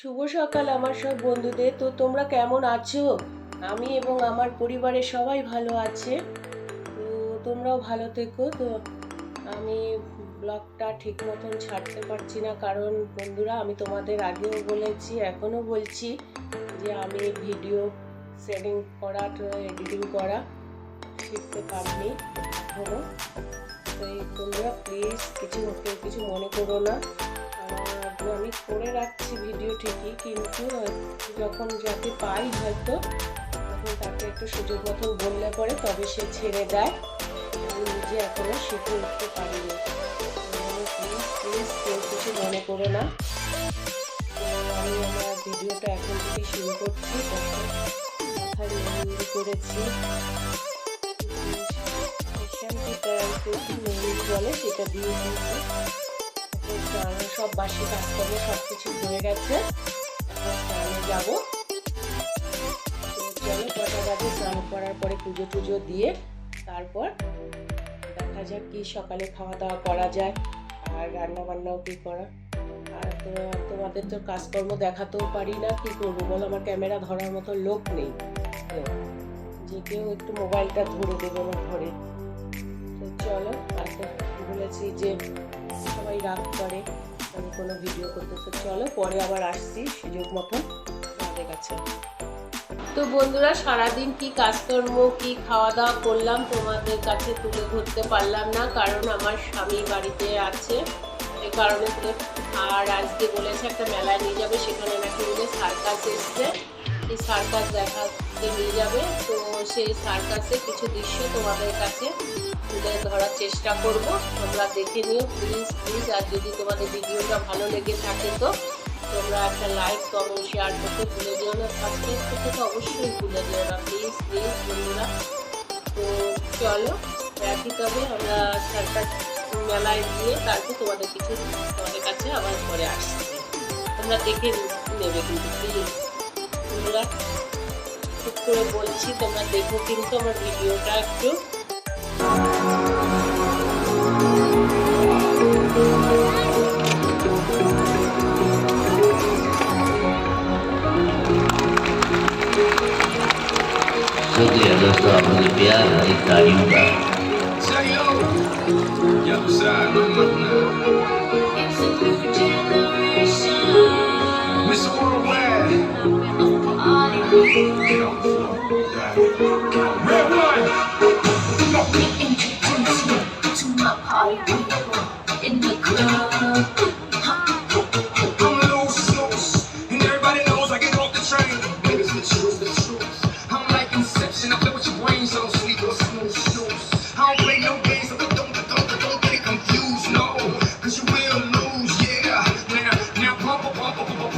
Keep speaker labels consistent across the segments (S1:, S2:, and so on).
S1: শুভ সকাল আমার সব বন্ধুদের। তো তোমরা কেমন আছো? আমি এবং আমার পরিবারের সবাই ভালো আছে। তো তোমরাও ভালো থেকো। তো আমি ব্লগটা ঠিক মতন ছাড়তে পারছি না, কারণ বন্ধুরা, আমি তোমাদের আগেও বলেছি, এখনও বলছি যে আমি ভিডিও সেটিং করা, এডিটিং করা শিখতে পারিনি এখনও। তো তোমরা প্লিজ কিছু কিছু মনে করো না। আমি করে রাখছি ভিডিও ঠিকই, কিন্তু যখন যাকে পাই হয়তো, তখন তাকে একটু সুযোগ মতন বললে পরে তবে সে ছেড়ে দেয়। আমি নিজে এখনও শিখে উঠতে পারিনি। প্লিজ কেউ কিছু মনে করে না। আমি আমার ভিডিওটা এখন থেকে শুরু করছি। মাথায় করেছি। বলে সেটা দিয়ে দিয়েছি সব বাসি কাজকর্ম সব কিছু হয়ে গেছে। যাব। চলো, কটা বাজে, স্নান করার পরে পুজো টুজো দিয়ে তারপর দেখা যাক কি সকালে খাওয়া দাওয়া করা যায় আর রান্না বান্নাও কি করা। আর তো তোমাদের তো কাজকর্ম দেখাতেও পারি না, কি করব বলো? আমার ক্যামেরা ধরার মতো লোক নেই। যে কেউ একটু মোবাইলটা ধরে দেবে আমার ঘরে। তো চলো, আর তো বলেছি যে রাগ করে, আমি কোনো ভিডিও করতে চলো, পরে আবার আসছি সুযোগ মতন তোমাদের কাছে। তো বন্ধুরা, সারাদিন কি কাজকর্ম, কি খাওয়া দাওয়া করলাম তোমাদের কাছে তুলে ধরতে পারলাম না, কারণ আমার স্বামী বাড়িতে আছে এই কারণে আর আজকে বলেছে একটা মেলায় নিয়ে যাবে, সেখানে নাকি সার্কাস এসছে। এই সার্কাস দেখাতে নিয়ে যাবে। তো সেই সার্কাসে কিছু দৃশ্য তোমাদের কাছে তুলে ধরার চেষ্টা করব। তোমরা দেখে নিও প্লিজ প্লিজ আর যদি তোমাদের ভিডিওটা ভালো লেগে থাকে তো তোমরা একটা লাইক কমেন্ট শেয়ার করতে ভুলে যেও না। সাবস্ক্রাইব করতে তো অবশ্যই ভুলে যেও না। প্লিজ প্লিজ বন্ধুরা। তো চলো, রাখি তবে আমরা সার্কাস মেলায় গিয়ে তারপর তোমাদের কিছু তোমাদের কাছে আবার পরে আসছি। তোমরা দেখে নেবে কিন্তু প্লিজ বন্ধুরা খুব করে বলছি তোমরা দেখো কিন্তু আমার ভিডিওটা একটু
S2: शुक्रिया दोस्तों आप मुझे प्यार भरी तालियों का
S3: Say yo, yo, side,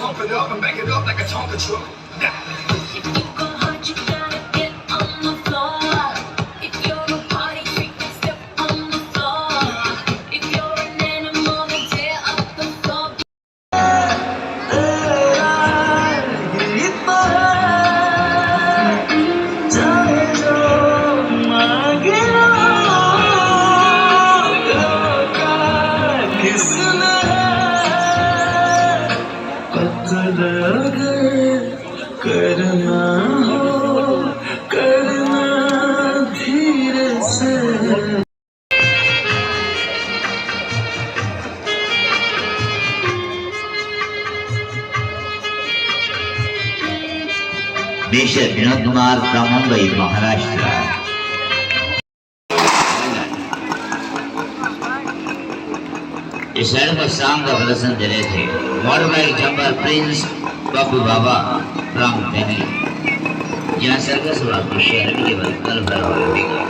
S3: pump, it up and back it up like a Tonka truck.
S4: करना हो करना धीरे से
S2: mister Vinod Kumar from Mumbai, Maharashtra. इस शहर में शाम का प्रदर्शन दे रहे थे। मोटरबाइक जम्पर प्रिंस बबू बाबा राम दिल्ली यहाँ सर्कस हुआ तो शहर भी केवल कल भर होगा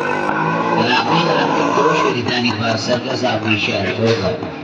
S2: लाखों लाखों करोड़ रिटानी पर सर्कस आपकी शहर होगा।